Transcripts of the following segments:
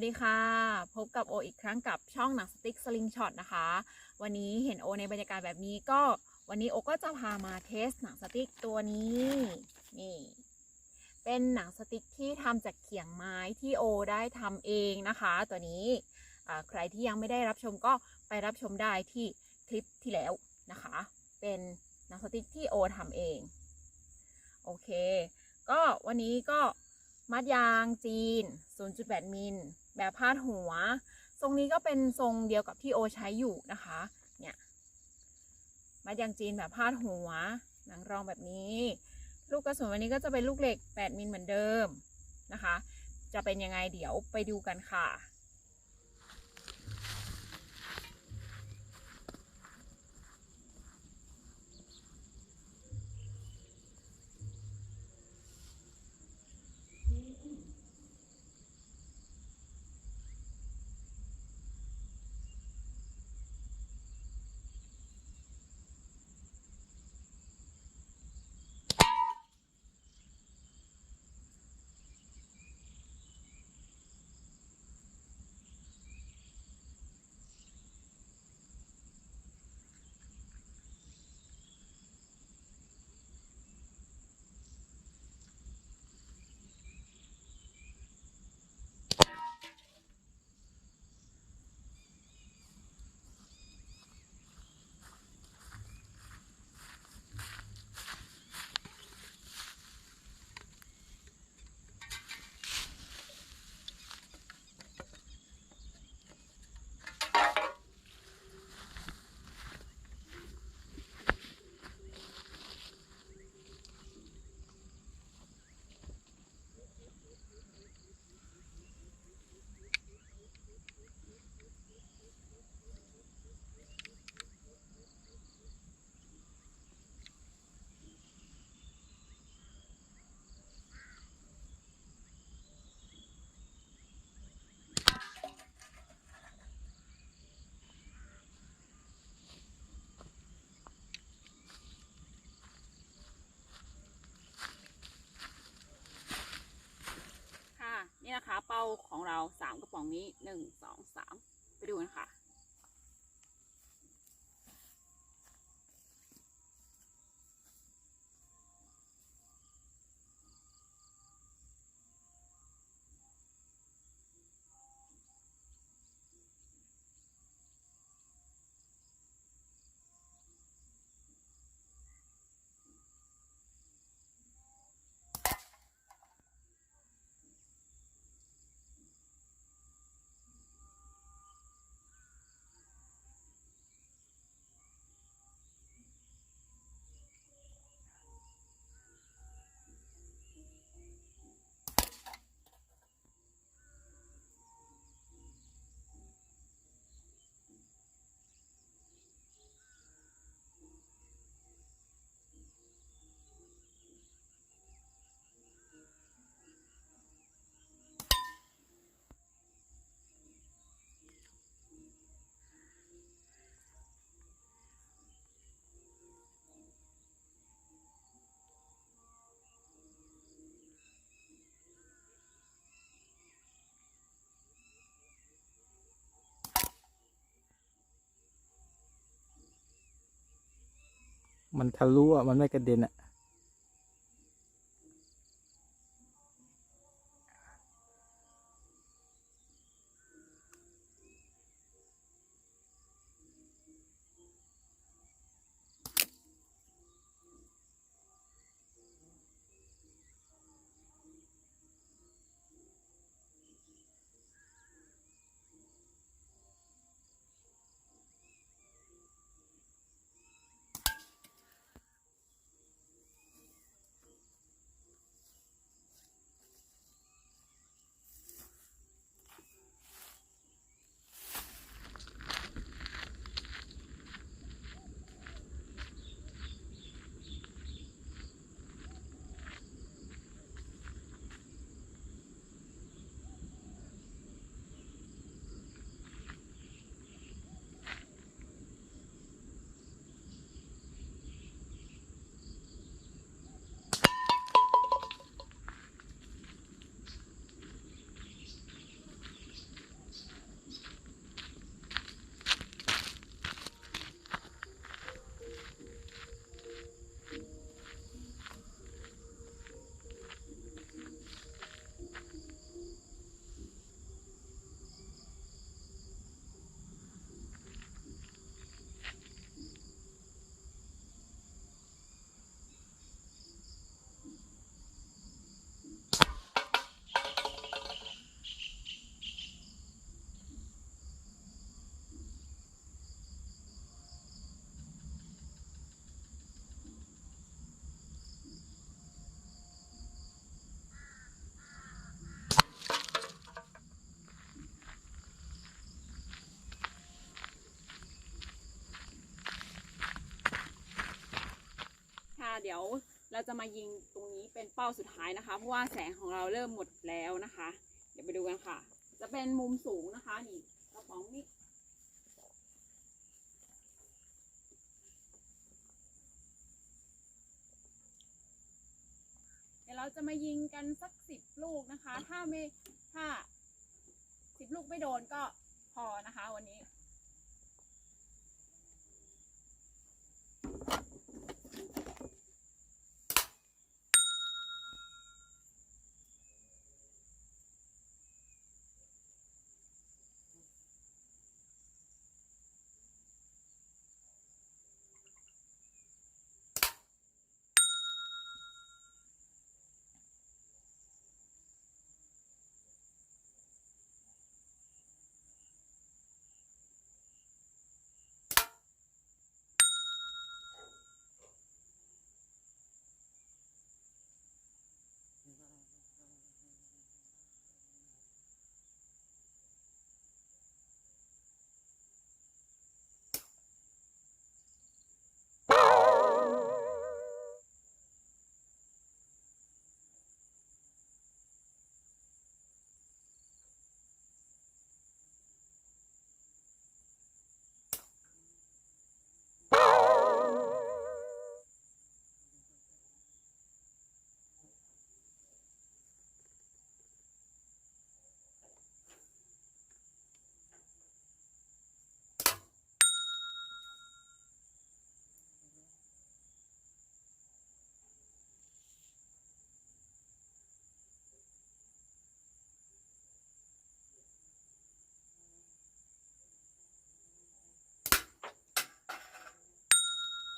วัสดีค่ะ พบกับโออีกครั้งกับช่องหนังสติ๊กสลิงช็อตนะคะ วันนี้เห็นโอในบรรยากาศแบบนี้ก็วันนี้โอก็จะพามาเทสหนังสติ๊กตัวนี้นี่เป็นหนังสติ๊กที่ทำจากเขียงไม้ที่โอได้ทำเองนะคะ ตัวนี้ใครที่ยังไม่ได้รับชมก็ไปรับชมได้ที่คลิปที่แล้วนะคะ เป็นหนังสติ๊กที่โอทำเองโอเค ก็วันนี้ก็มัดยางจีน 0.8 มิล แบบพาดหัว ทรงนี้ก็เป็นทรงเดียวกับที่โอใช้อยู่นะคะ เนี่ยมัดยางจีนแบบพาดหัว หนังรองแบบนี้ ลูกกระสุนวันนี้ก็จะเป็นลูกเหล็ก 8 มิลเหมือนเดิมนะคะ จะเป็นยังไงเดี๋ยวไปดูกันค่ะค่ะ ของเราสามกระป๋องนี้หนึ่งสองสามไปดูกันค่ะ มันทะลุอะ มันไม่กระเด็นอะ ดี๋ยวเราจะมายิงตรงนี้เป็นเป้าสุดท้ายนะคะ เพราะว่าแสงของเราเริ่มหมดแล้วนะคะ เดี๋ยวไปดูกันค่ะ จะเป็นมุมสูงนะคะนี่กระป๋องนี้เดี๋ยวเราจะมายิงกันสักสิบลูกนะคะ ถ้าไม่ถ้าสิบลูกไม่โดนก็พอนะคะวันนี้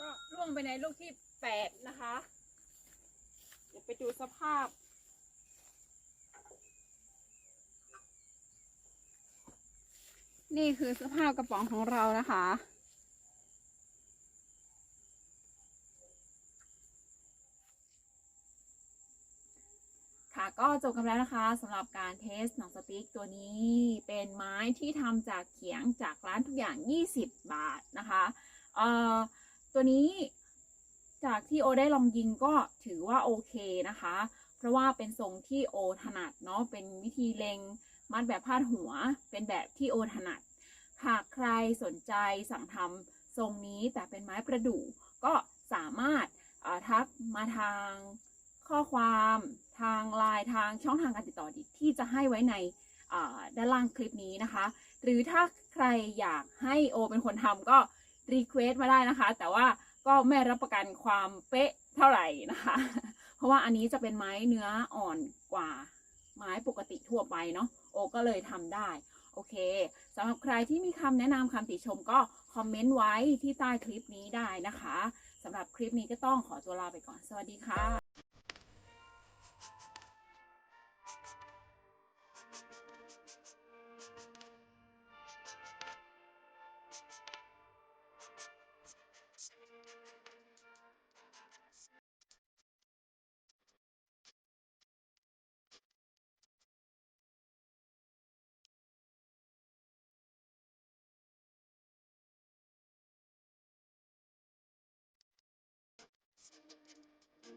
ก็ล่วง ไปในลูกที่แปดนะคะ เดี๋ยวไปดูสภาพ นี่คือสภาพกระป๋องของเรานะคะ ค่ะก็จบกันแล้วนะคะสำหรับการเทสหนังสติ๊กตัวนี้เป็นไม้ที่ทำจากเขียงจากร้านทุกอย่าง 20 บาทนะคะ เอ่อ ตัวนี้ จากที่โอได้ลองยิงก็ถือว่าโอเคนะคะ เพราะว่าเป็นทรงที่โอถนัดเนาะเป็นวิธีเล็งมัดแบบพาดหัว เป็นแบบที่โอถนัด หากใครสนใจสั่งทำทรงนี้แต่เป็นไม้ประดู่ก็สามารถทักมาทางข้อความทางไลน์ทางช่องทางการติดต่อที่จะให้ไว้ในด้านล่างคลิปนี้นะคะ หรือถ้าใครอยากให้โอเป็นคนทำก็รีเควสต์มาได้นะคะ แต่ว่า ก็ไม่รับประกันความเป๊ะเท่าไหร่นะคะ เพราะว่าอันนี้จะเป็นไม้เนื้ออ่อนกว่าไม้ปกติทั่วไปเนาะโอก็เลยทำได้ โอเคสำหรับใครที่มีคำแนะนำคำติชมก็คอมเมนต์ไว้ที่ใต้คลิปนี้ได้นะคะสำหรับคลิปนี้ก็ต้องขอตัวลาไปก่อน สวัสดีค่ะ